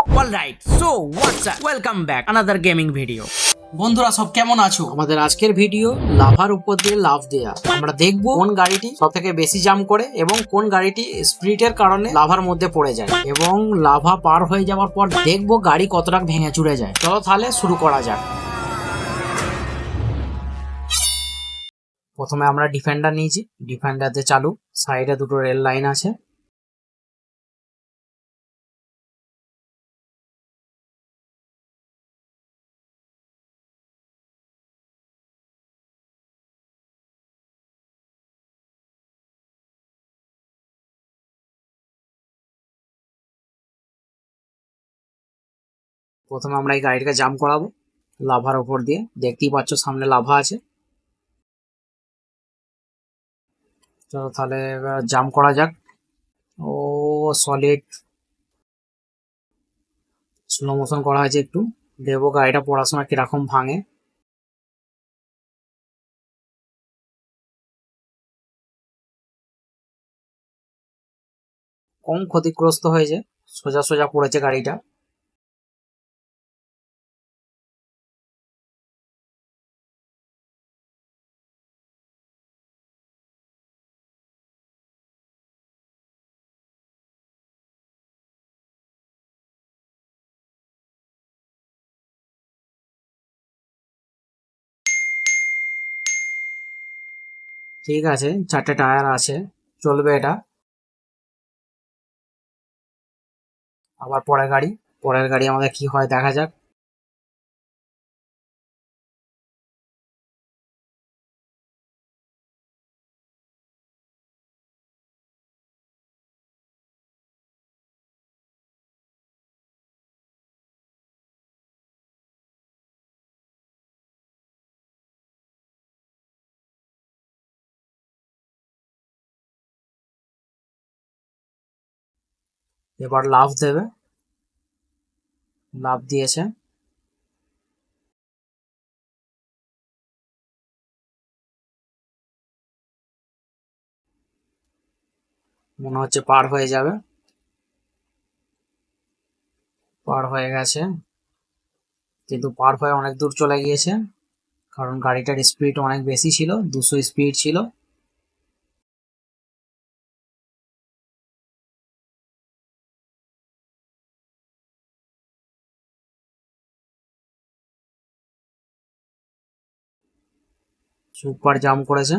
Alright, so what's up? Welcome back another gaming video. বন্ধুরা সব কেমন আছো? আমাদের আজকের ভিডিও লাভার উপর দিয়ে লাভ দেয়া। আমরা দেখব কোন গাড়িটি সব থেকে বেশি জাম করে এবং কোন গাড়িটি স্প্রিটের কারণে লাভার মধ্যে পড়ে যায়। এবং লাভা পার হয়ে যাওয়ার পর দেখব গাড়ি কতটা ভেঙে চুরে যায়। চলো তাহলে শুরু করা যাক। প্রথমে আমরা ডিফেন্ডার নিয়েছি। ডিফেন্ডারতে চালু। সাইডে দুটো রেল লাইন আছে। প্রথমে আমরা এই গাড়িটাকে জাম করাবো, লাভার ওপর দিয়ে। দেখতেই পাচ্ছ সামনে লাভা আছে। চলো তাহলে জাম করা যাক। ও সলিড স্লো মোশন করা হয়েছে একটু। দেখব গাড়িটা পড়াশোনা কীরকম ভাঙে। কম ক্ষতিগ্রস্ত হয়েছে, সোজা সোজা পড়েছে গাড়িটা। ঠিক আছে, চারটে টায়ার আছে, চলবে এটা। আবার পরের গাড়ি পরের গাড়ি আমাদের কি হয় দেখা যাক। এবার লাভ দেবে। লাভ দিয়েছে। মনে হচ্ছে পার হয়ে যাবে। পার হয়ে গেছে। কিন্তু পার হয়ে অনেক দূর চলে গিয়েছে। কারণ গাড়িটার স্পিড অনেক বেশি ছিল, দুশো স্পিড ছিল। সুপার জাম করেছে।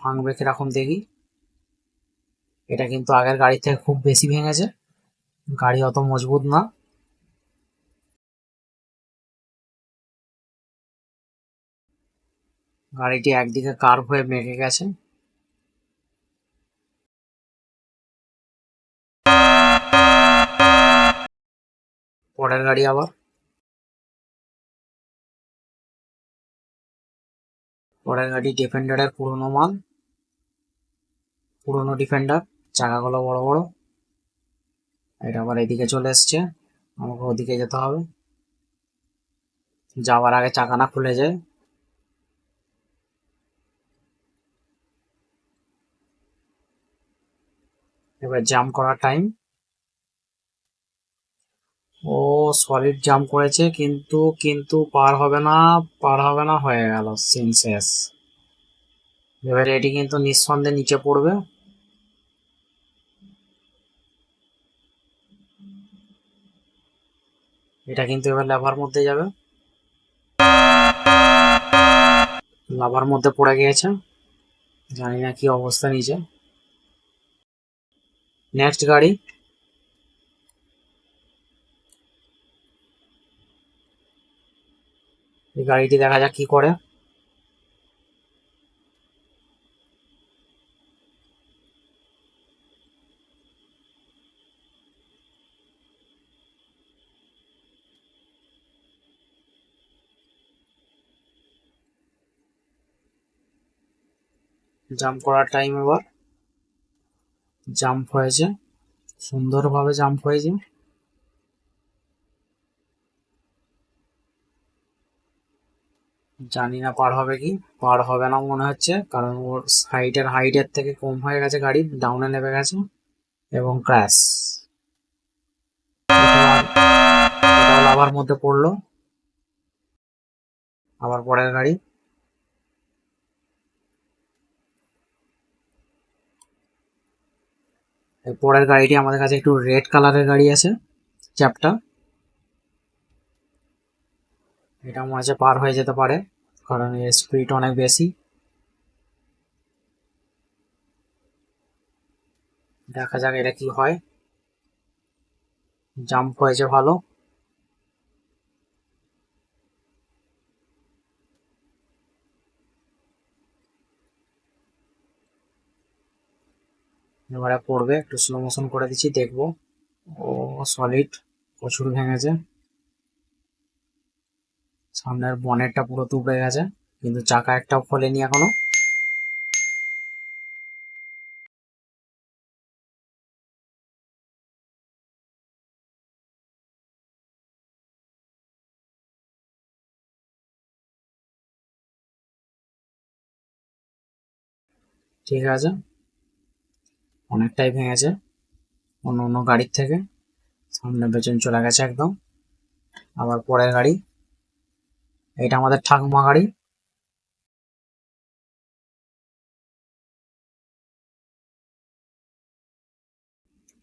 ভাঙবে কীরকম দেখি। এটা কিন্তু আগের গাড়ি থেকে খুব বেশি ভেঙেছে। গাড়ি অত মজবুত না। গাড়িটি একদিকে কার্ভ হয়ে মেঘে গেছে। পরের গাড়ি আবার। গাড়ি ডিফেন্ডারের পুরোনো মাল, পুরোনো ডিফেন্ডার চাকাগুলো বড় বড়। এটা আবার এদিকে চলে এসছে, আমাকে ওদিকে যেতে হবে। যাওয়ার আগে চাকা না খুলে যায়। এবার জাম্প করার টাইম ও সলিড জাম্প করেছে, কিন্তু কিন্তু পার হবে না, পার হবে না হয়ে গেল সিন শেষ। এবারে এটি কিন্তু নিঃসন্দেহে নিচে পড়বে। এটা কিন্তু এবার লাভার মধ্যে যাবে। লাভার মধ্যে পড়ে গিয়েছে। জানি না কি অবস্থা নিচে। নেক্সট গাড়ি এই গাড়িটি দেখা যাক কি করে। জাম্প করার টাইম এবার। জাম্প হয়েছে। সুন্দরভাবে জাম্প হয়েছে। জানি না পার হবে কি, পার হবে না মনে হচ্ছে, কারণ ওর সাইডের হাইটের থেকে কম হয়ে গেছে গাড়ি ডাউনে নেমে গেছে এবং ক্র্যাশ লাভার মধ্যে পড়ল, আবার পরের গাড়ি। পরের গাড়িটি আমাদের কাছে একটু রেড কালারের গাড়ি আছে চ্যাপটা এটা মনে হচ্ছে পার হয়ে যেতে পারে। কারণ এর স্পিড অনেক বেশি। দেখা যাক এটা কি হয়। জাম্প হয়েছে ভালো। এবারে পড়বে, একটু স্লো মোশন করে দিচ্ছি, দেখব। ও সলিড প্রচুর ভেঙেছে। সামনের বনেটটা পুরো তুবড়ে গেছে, কিন্তু চাকা একটাও খোলেনি এখনও। ঠিক আছে। অনেকটাই ভেঙেছে অন্য অন্য গাড়ির থেকে। সামনে পেছন চলে গেছে একদম। আবার পরের গাড়ি। এটা আমাদের ঠাকুমা গাড়ি।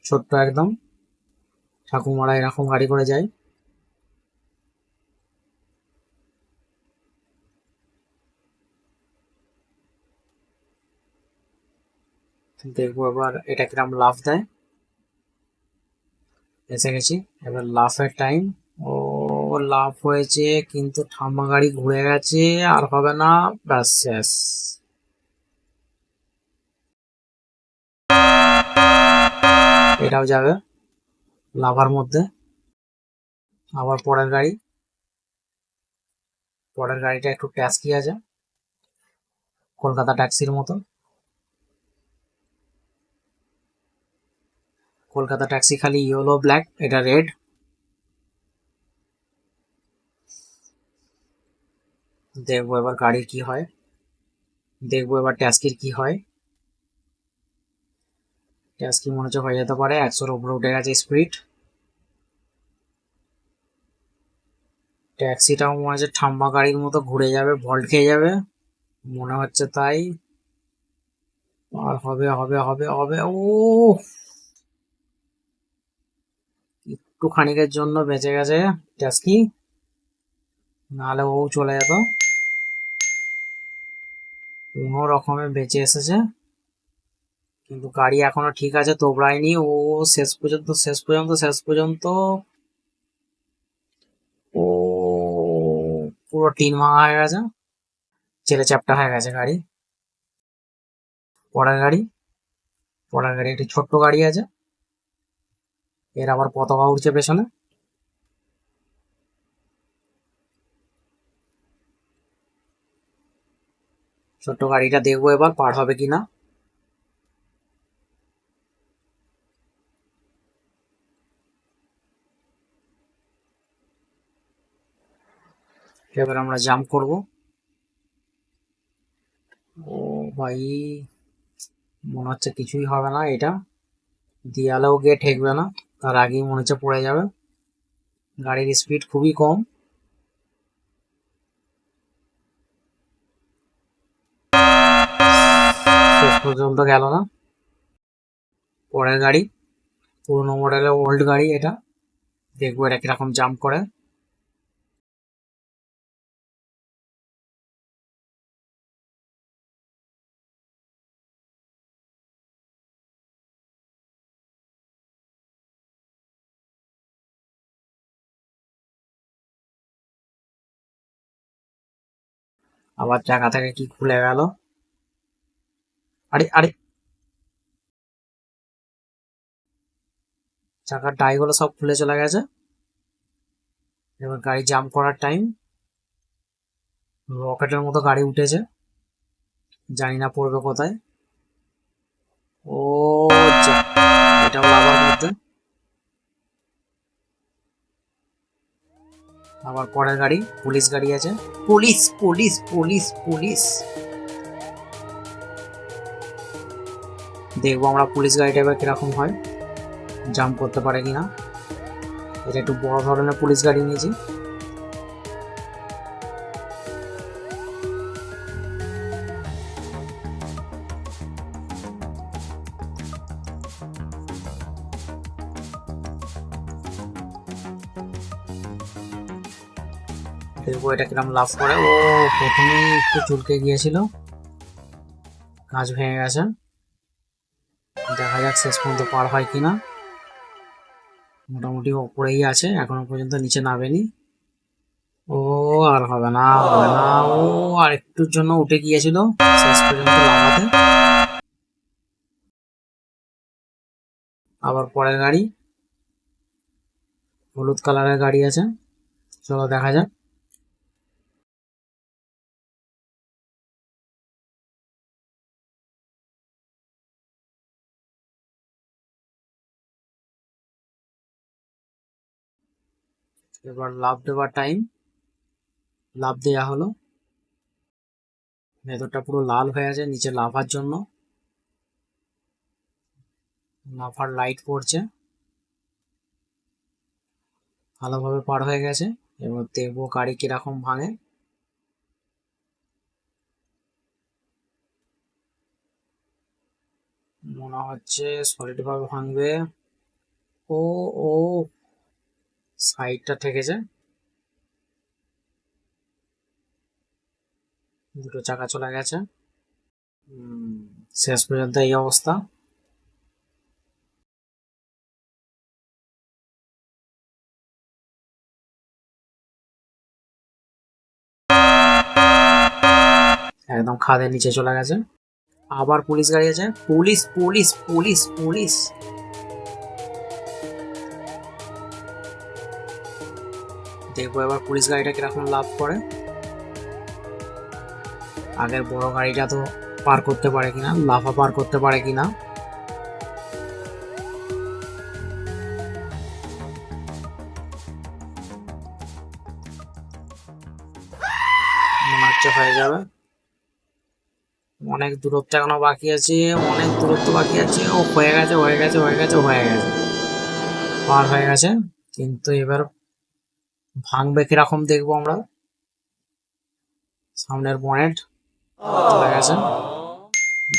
ছোট্ট একদম। ঠাকুমারা এরকম গাড়ি করে যায়। দেখব এবার এটা কিরম লাফ দেয়। এসে গেছি। এবার লাফের টাইম লাফ হয়েছে, কিন্তু ঠাম্মা গাড়ি ঘুরে গেছে, আর হবে না, ব্যাস শেষ। এটাও যাবে, লাভার মধ্যে। আবার পরের গাড়ি। পরের গাড়িটা একটু ট্যাক্সি আছে, কলকাতা ট্যাক্সির মতো কলকাতা ট্যাক্সি খালি ইয়েলো, ব্ল্যাক, এটা রেড। দেখব এবার গাড়ির কি হয়। দেখব এবার ট্যাক্সির কি হয়। ট্যাক্সি মনে হচ্ছে হয়ে যেতে পারে, একশোর উপরে উঠে গেছে স্পিড ট্যাক্সিটাও মনে হচ্ছে ঠাম্মা গাড়ির মতো ঘুরে যাবে, ভল্ট খেয়ে যাবে। মনে হচ্ছে তাই। আর হবে হবে হবে হবে ও একটু খানিকের জন্য বেঁচে গেছে ট্যাস্কি নাহলে ও চলে যেত। কোনো রকমে বেঁচে এসেছে। কিন্তু গাড়ি এখনও ঠিক আছে তোবড়ায়নি ও শেষ পর্যন্ত শেষ পর্যন্ত শেষ পর্যন্ত ও পুরো টিন ভাঙা হয়ে গেছে। ছেলে চ্যাপটা হয়ে গেছে গাড়ি। পরের গাড়ি। পরের গাড়ি, একটি ছোট্ট গাড়ি আছে। এর আবার পতাকা উঠছে পেছনে। ছোট্ট গাড়িটা দেখব এবার, পার হবে কিনা। এবার আমরা জাম্প করব। ও ভাই, মনে হচ্ছে কিছুই হবে না এটা। দেয়ালেও গিয়ে ঠেকবে না, তার আগেই মনে হচ্ছে পড়ে যাবে। গাড়ির স্পিড খুবই কম শেষ পর্যন্ত গেল না। পরের গাড়ি, পুরোনো মডেলের ওল্ড গাড়ি এটা। দেখব এটা কীরকম জাম্প করে। আবার চাকা থেকে কি খুলে গেল? আরে আরে। চাকার ডাইগুলো সব খুলে চলে গেছে। এবার গাড়ি জাম্প করার টাইম রকেটের মতো গাড়ি উঠেছে। জানি না পড়বে কোথায়। ও এটাও লাভার মধ্যে আবার পরের গাড়ি পুলিশ গাড়ি আছে। পুলিশ পুলিশ পুলিশ পুলিশ দেখব আমরা পুলিশ গাড়িটা এবার কীরকম হয় জাম্প করতে পারে কি না এটা একটু বড় ধরনের পুলিশ গাড়ি নিয়েছি। দেখব এটা কিরম লাভ করে। ও, প্রথমেই একটু চুলকে গিয়েছিল। কাজ ভেঙে গেছে। দেখা যাক শেষ পর্যন্ত পার হয় কিনা। মোটামুটি ওপরেই আছে, এখনও পর্যন্ত নিচে নামেনি। ও, আর হবে না হবে না। ও আর একটুর জন্য উঠে গিয়েছিল, শেষ পর্যন্ত লাগাতে আবার পরের গাড়ি। হলুদ কালারের গাড়ি আছে, চলো দেখা যাক। এবার লাভ দেওয়ার টাইম লাভ দেয়া হলো। ভেতরটা পুরো লাল হয়ে আছে নিচে লাভার জন্য। লাফার লাইট পড়ছে। ভালোভাবে পার হয়ে গেছে। এবার দেখব গাড়ি কীরকম ভাঙে। মনে হচ্ছে সলিড ভাবে ভাঙবে। ও ও সাইডটা ঠেকেছে দুটো চাকা চলে গেছে। শেষ পর্যন্ত এই অবস্থা। একদম খাদের নিচে চলে গেছে। আবার পুলিশ গাড়ি আছে। Police police police police. দেখব এবার পুলিশ গাড়িটা কীরকম লাভ করে। আগের বড় গাড়িটা তো পার করতে পারে কিনা, লাফা পার করতে পারে কিনা। হয়ে যাবে। অনেক দূরত্ব এখনও বাকি আছে, অনেক দূরত্ব বাকি আছে। ও হয়ে গেছে হয়ে গেছে হয়ে গেছে হয়ে গেছে। পার হয়ে গেছে, কিন্তু এবার ভাঙবে কীরকম দেখব আমরা? সামনের বনেট চলে গেছে।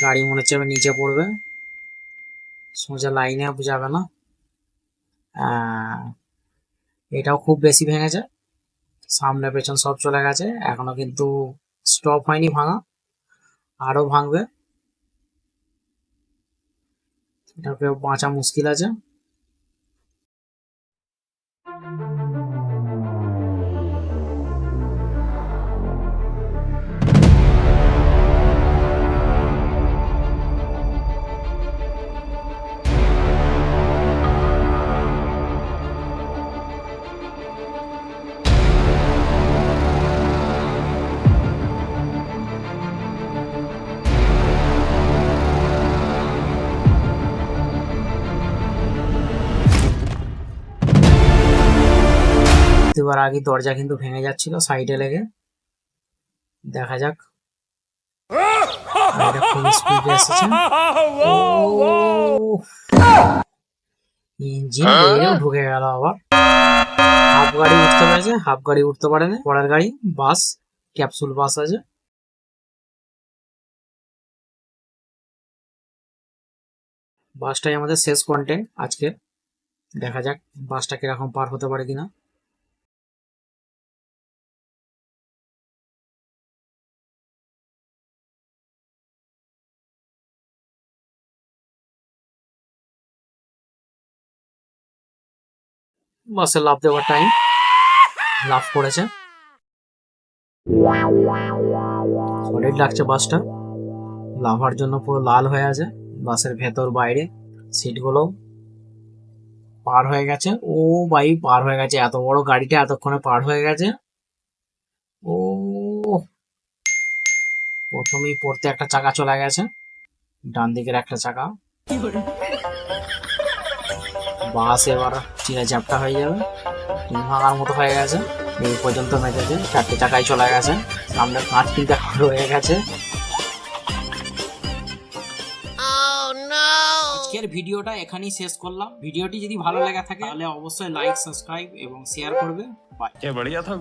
গাড়ি মনে হচ্ছে নিচে পড়বে। সোজা লাইনে যাবে না। এটাও খুব বেশি ভেঙেছে। সামনে পেছন সব চলে গেছে। এখনও কিন্তু স্টপ হয়নি ভাঙা। আরও ভাঙবে। এটাকে বাঁচা মুশকিল আছে। দেওয়ার আগে দরজা কিন্তু ভেঙে যাচ্ছিল সাইডে লেগে। দেখা যাক। ইঞ্জিন বেরিয়েও ঢুকে গেল আবার। হাফ গাড়ি উঠতে পেরেছে হাফ গাড়ি উঠতে পারেনি। পরের গাড়ি বাস ক্যাপসুল বাস আছে। বাসটাই আমাদের শেষ কন্টেন্ট আজকে। দেখা যাক বাসটা কীরকম পার হতে পারে কিনা। বাসে লাভ দেওয়ার টাইম লাভ করেছে। সলিড লাগছে বাসটা লাভার জন্য পুরো লাল হয়ে আছে। বাসের ভেতর বাইরে সিটগুলো পার হয়ে গেছে। ও ভাই পার হয়ে গেছে। এত বড় গাড়িটা এতক্ষণে পার হয়ে গেছে। ও প্রথমেই পড়তে একটা চাকা চলে গেছে। ডান দিকের একটা চাকা। বাস এবার ঠিক আছে ঝাপটা হয়ে যাবে। ভাঙার মতো হয়ে গেছে। এই পর্যন্ত গেছে চারটে চাকায় চলে গেছে। সামনে পাঁচ কিলোটা হয়ে গেছে। oh, আজকের ভিডিওটা এখানেই শেষ করলাম। ভিডিওটি যদি ভালো লেগে থাকে তাহলে অবশ্যই লাইক সাবস্ক্রাইব এবং শেয়ার করবে। বাচ্চা বড়িয়া থা